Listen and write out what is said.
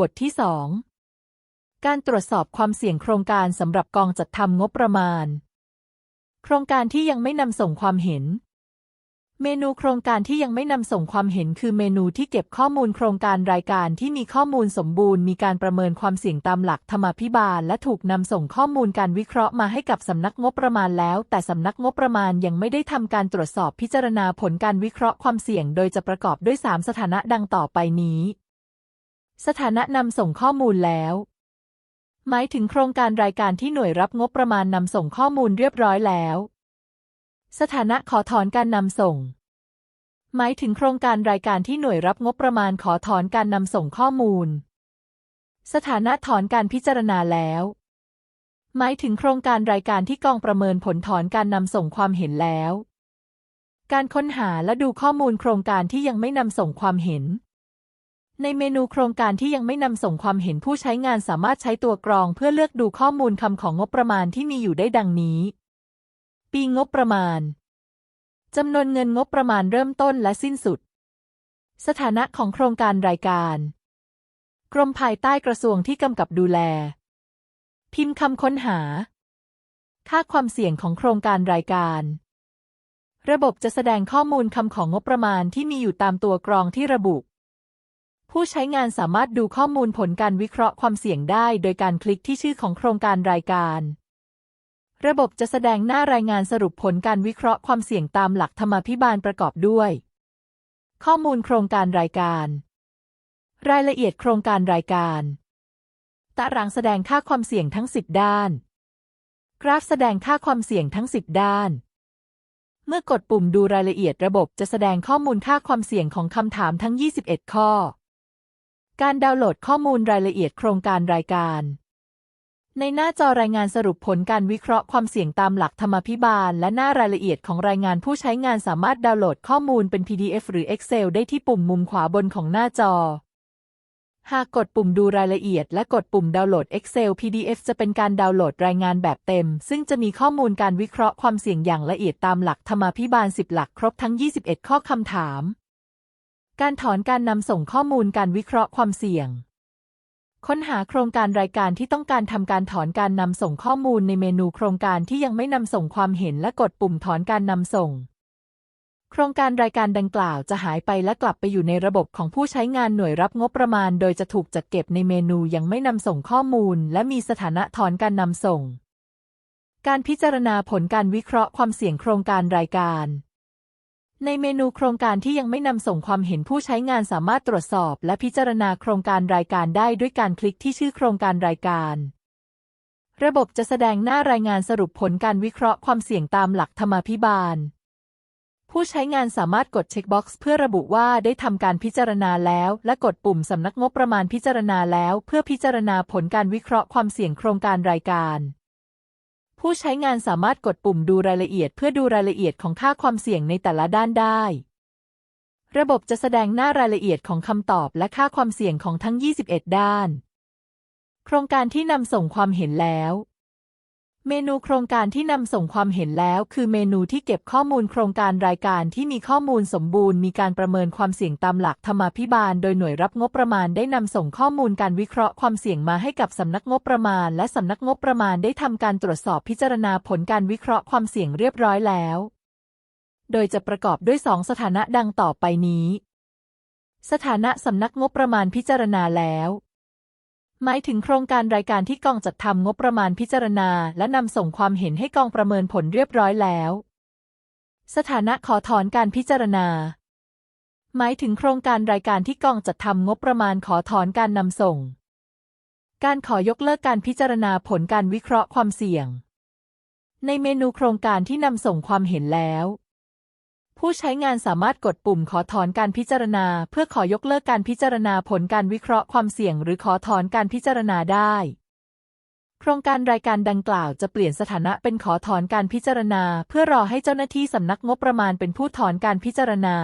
บทที่ 2 การตรวจสอบความเสี่ยงโครงการสำหรับกองจัดทำงบประมาณ โครงการที่ยังไม่นำส่งความเห็น เมนูโครงการที่ยังไม่นำส่งความเห็น คือเมนูที่เก็บข้อมูลโครงการรายการที่มีข้อมูลสมบูรณ์มีการประเมินความเสี่ยงตามหลักธรรมาภิบาล และถูกนำส่งข้อมูลการวิเคราะห์มาให้กับสำนักงบประมาณแล้ว แต่สำนักงบประมาณยังไม่ได้ทำการตรวจสอบพิจารณาผลการวิเคราะห์ความเสี่ยง โดยจะประกอบด้วย 3 สถานะดังต่อไปนี้ สถานะนำส่งข้อมูลแล้ว หมายถึงโครงการรายการที่หน่วยรับงบประมาณนำส่งข้อมูลเรียบร้อยแล้ว สถานะขอถอนการนำส่ง หมายถึงโครงการรายการที่หน่วยรับงบประมาณขอถอนการนำส่งข้อมูล สถานะถอนการพิจารณาแล้ว หมายถึงโครงการรายการที่กองประเมินผลถอนการนำส่งความเห็นแล้ว การค้นหาและดูข้อมูลโครงการที่ยังไม่นำส่งความเห็น ในเมนูโครงการที่ยังไม่นำส่งความเห็นผู้ใช้งานสามารถใช้ตัวกรองเพื่อเลือกดูข้อมูลคำของงบประมาณที่มีอยู่ได้ดังนี้ ปีงบประมาณจำนวนเงินงบประมาณเริ่มต้นและสิ้นสุด สถานะของโครงการรายการ กรมภายใต้กระทรวงที่กำกับดูแล พิมพ์คำค้นหา ค่าความเสี่ยงของโครงการรายการ ระบบจะแสดงข้อมูลคำของงบประมาณที่มีอยู่ตามตัวกรองที่ระบุ ผู้ใช้งานสามารถดูข้อมูลผลการวิเคราะห์ความเสี่ยงได้ โดยการคลิกที่ชื่อของโครงการรายการ ระบบจะแสดงหน้ารายงานสรุปผลการวิเคราะห์ความเสี่ยงตามหลักธรรมาภิบาลประกอบด้วย ข้อมูลโครงการรายการ รายละเอียดโครงการรายการ ตารางแสดงค่าความเสี่ยงทั้ง 10 ด้าน กราฟแสดงค่าความเสี่ยงทั้ง 10 ด้านเมื่อกดปุ่มดูรายละเอียดระบบจะแสดงข้อมูลค่าความเสี่ยงของคำถามทั้ง 21 ข้อ การดาวน์โหลดข้อมูลรายละเอียดโครงการรายการ ในหน้าจอรายงานสรุปผลการวิเคราะห์ความเสี่ยงตามหลักธรรมาภิบาล และหน้ารายละเอียดของรายงานผู้ใช้งานสามารถดาวน์โหลดข้อมูลเป็น PDF หรือ Excel ได้ที่ปุ่มมุมขวาบนของหน้าจอ หากกดปุ่มดูรายละเอียด และกดปุ่มดาวน์โหลด Excel PDF จะเป็นการดาวน์โหลดรายงานแบบเต็ม ซึ่งจะมีข้อมูลการวิเคราะห์ความเสี่ยงอย่างละเอียดตามหลักธรรมาภิบาล 10 หลักครบทั้ง 21 ข้อคำถาม การถอนการนำส่งข้อมูลการวิเคราะห์ความเสี่ยง ค้นหาโครงการรายการที่ต้องการทำการถอนการนำส่งข้อมูลในเมนูโครงการที่ยังไม่นำส่งความเห็นและกดปุ่มถอนการนำส่ง โครงการรายการดังกล่าวจะหายไปและกลับไปอยู่ในระบบของผู้ใช้งานหน่วยรับงบประมาณ โดยจะถูกจัดเก็บในเมนูยังไม่นำส่งข้อมูล และมีสถานะถอนการนำส่ง การพิจารณาผลการวิเคราะห์ความเสี่ยงโครงการรายการ ในเมนูโครงการที่ยังไม่นำส่งความเห็นผู้ใช้งานสามารถตรวจสอบ และพิจารณาโครงการรายการได้ด้วยการคลิกที่ชื่อโครงการรายการ ระบบจะแสดงหน้ารายงานสรุปผลการวิเคราะห์ความเสี่ยงตามหลักธรรมาภิบาล ผู้ใช้งานสามารถกดเช็คบ็อกซ์เพื่อระบุว่าได้ทำการพิจารณาแล้ว และกดปุ่มสำนักงบประมาณพิจารณาแล้ว เพื่อพิจารณาผลการวิเคราะห์ความเสี่ยงโครงการรายการ ผู้ใช้งานสามารถกดปุ่มดูรายละเอียดเพื่อดูรายละเอียดของค่าความเสี่ยงในแต่ละด้านได้ ระบบจะแสดงหน้ารายละเอียดของคำตอบและค่าความเสี่ยงของทั้ง 21 ด้าน โครงการที่นำส่งความเห็นแล้ว เมนูโครงการที่นำส่งความเห็นแล้วคือเมนูที่เก็บข้อมูลโครงการรายการที่มีข้อมูลสมบูรณ์มีการประเมินความเสี่ยงตามหลักธรรมาภิบาล โดยหน่วยรับงบประมาณได้นำส่งข้อมูลการวิเคราะห์ความเสี่ยงมาให้กับสำนักงบประมาณ และสำนักงบประมาณได้ทำการตรวจสอบพิจารณาผลการวิเคราะห์ความเสี่ยงเรียบร้อยแล้ว โดยจะประกอบด้วยสองสถานะดังต่อไปนี้ สถานะสำนักงบประมาณพิจารณาแล้ว หมายถึงโครงการรายการที่กองจัดทำงบประมาณพิจารณา และนำส่งความเห็นให้กองประเมินผลเรียบร้อยแล้ว สถานะขอถอนการพิจารณา หมายถึงโครงการรายการที่กองจัดทำงบประมาณขอถอนการนำส่ง การขอยกเลิกการพิจารณาผลการวิเคราะห์ความเสี่ยง ในเมนูโครงการที่นำส่งความเห็นแล้ว ผู้ใช้งานสามารถกดปุ่มขอถอนการพิจารณา เพื่อขอยกเลิกการพิจารณาผลการวิเคราะห์ความเสี่ยง หรือขอถอนการพิจารณาได้ โครงการรายการดังกล่าวจะเปลี่ยนสถานะเป็นขอถอนการพิจารณา เพื่อรอให้เจ้าหน้าที่สำนักงบประมาณเป็นผู้ถอนการพิจารณา